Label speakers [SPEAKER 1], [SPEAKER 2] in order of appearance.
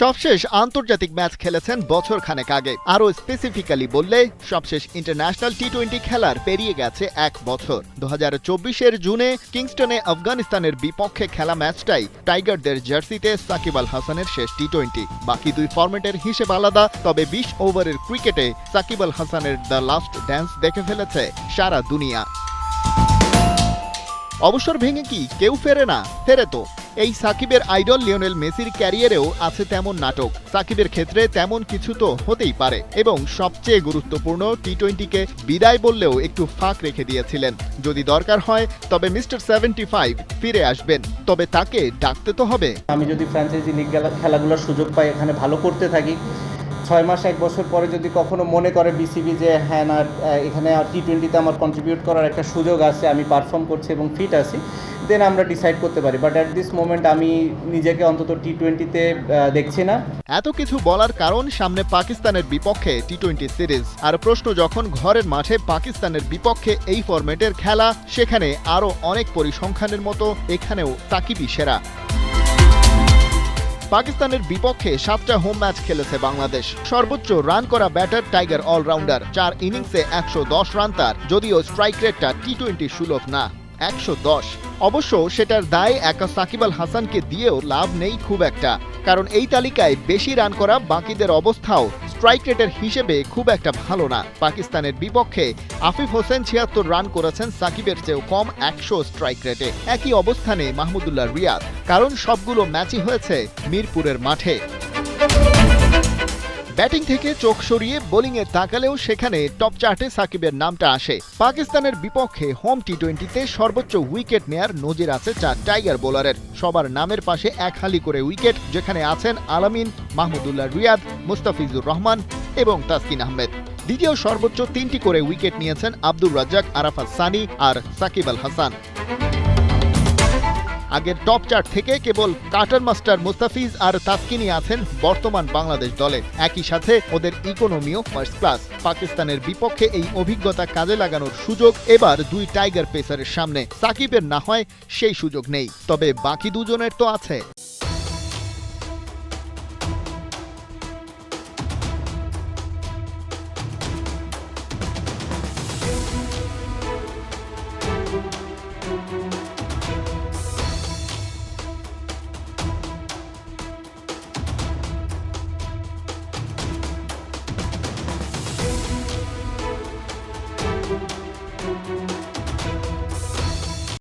[SPEAKER 1] সবশেষ আন্তর্জাতিক ম্যাচ খেলেছেন বছর খানেক আগে। আরও স্পেসিফিক্যালি বললে, সবশেষ ইন্টারন্যাশনাল টি টোয়েন্টি খেলার পেরিয়ে গেছে এক বছর। দু হাজার জুনে কিংস্টনে আফগানিস্তানের বিপক্ষে খেলা ম্যাচটাই টাইগারদের জার্সিতে সাকিব আল হাসানের শেষ টি টোয়েন্টি বাকি দুই ফরম্যাটের হিসেব আলাদা, তবে বিশ ওভারের ক্রিকেটে সাকিব আল হাসানের দ্য লাস্ট ড্যান্স দেখে ফেলেছে সারা দুনিয়া। অবসর ভেঙে কি কেউ ফেরে না? ফেরে তো এই সাকিবের আইডল লিওনেল মেসির ক্যারিয়ারেও আছে তেমন নাটক। সাকিবের ক্ষেত্রে তেমন কিছু তো হতেই পারে এবং সবচেয়ে গুরুত্বপূর্ণ টি টোয়েন্টিকে বিদায় বললেও একটু ফাঁক রেখে দিয়েছিলেন। যদি দরকার হয়, তবে মিস্টার সেভেন্টি ফাইভ ফিরে আসবেন। তবে তাকে ডাকতে তো হবে।
[SPEAKER 2] আমি যদি ফ্র্যাঞ্চাইজি লিগ গেলা- খেলাগুলোর সুযোগ পাই, এখানে ভালো করতে থাকি ছয় মাস, এক বছর পরে যদি কখনো মনে করে বিসিবি যে হ্যাঁ না, এখানে টি টোয়েন্টিতে আমার কন্ট্রিবিউট করার একটা সুযোগ আছে, আমি পারফর্ম করছি এবং ফিট আছি দেন আমরা ডিসাইড করতে পারি। বাট অ্যাট দিস মোমেন্ট আমি নিজেকে অন্তত টি টোয়েন্টিতে দেখছি না।
[SPEAKER 1] এত কিছু বলার কারণ সামনে পাকিস্তানের বিপক্ষে টি টোয়েন্টি সিরিজ আর প্রশ্ন যখন ঘরের মাঠে পাকিস্তানের বিপক্ষে এই ফরম্যাটের খেলা, সেখানে আরও অনেক পরিসংখ্যানের মতো এখানেও তাকিবি সেরা। পাকিস্তানের বিপক্ষে সাতটা হোম ম্যাচ খেলেছে বাংলাদেশ। সর্বোচ্চ রান করা ব্যাটার টাইগার অলরাউন্ডার চার ইনিংসে একশো দশ রান তার, যদিও স্ট্রাইক রেটটা টি টোয়েন্টি সুলভ না, একশো দশ। অবশ্য সেটার দায় একা সাকিব আল হাসানকে দিয়েও লাভ নেই খুব একটা, কারণ এই তালিকায় বেশি রান করা বাকিদের অবস্থাও স্ট্রাইক রেটের হিসেবে খুব একটা ভালো না। পাকিস্তানের বিপক্ষে আফিফ হোসেন ছিয়াত্তর রান করেছেন সাকিবের চেয়েও কম একশো স্ট্রাইক রেটে। একই অবস্থানে মাহমুদুল্লাহ রিয়াদ, কারণ সবগুলো ম্যাচই হয়েছে মিরপুরের মাঠে। ব্যাটিং থেকে চোখ সরিয়ে বোলিংয়ে তাকালেও সেখানে টপ চার্টে সাকিবের নামটা আসে। পাকিস্তানের বিপক্ষে হোম টি টোয়েন্টিতে সর্বোচ্চ উইকেট নেয়ার নজির আছে চার টাইগার বোলারের। সবার নামের পাশে এক হালি করে উইকেট, যেখানে আছেন আলামিন, মাহমুদুল্লাহ রিয়াদ, মুস্তাফিজুর রহমান এবং তাসকিন আহমেদ। দ্বিতীয় সর্বোচ্চ তিনটি করে উইকেট নিয়েছেন আব্দুর রাজ্জাক, আরাফাত সানি আর সাকিব আল হাসান। আগের টপ চার থেকে কেবল কাটার মাস্টার মুস্তাফিজ আর তাসকিনি আছেন বর্তমান বাংলাদেশ দলে। একই সাথে ওদের ইকোনমিও ফার্স্ট ক্লাস পাকিস্তানের বিপক্ষে এই অভিজ্ঞতা কাজে লাগানোর সুযোগ এবার দুই টাইগার পেসারের সামনে। সাকিবের না হয় সেই সুযোগ নেই। তবে বাকি দুজনের তো আছে।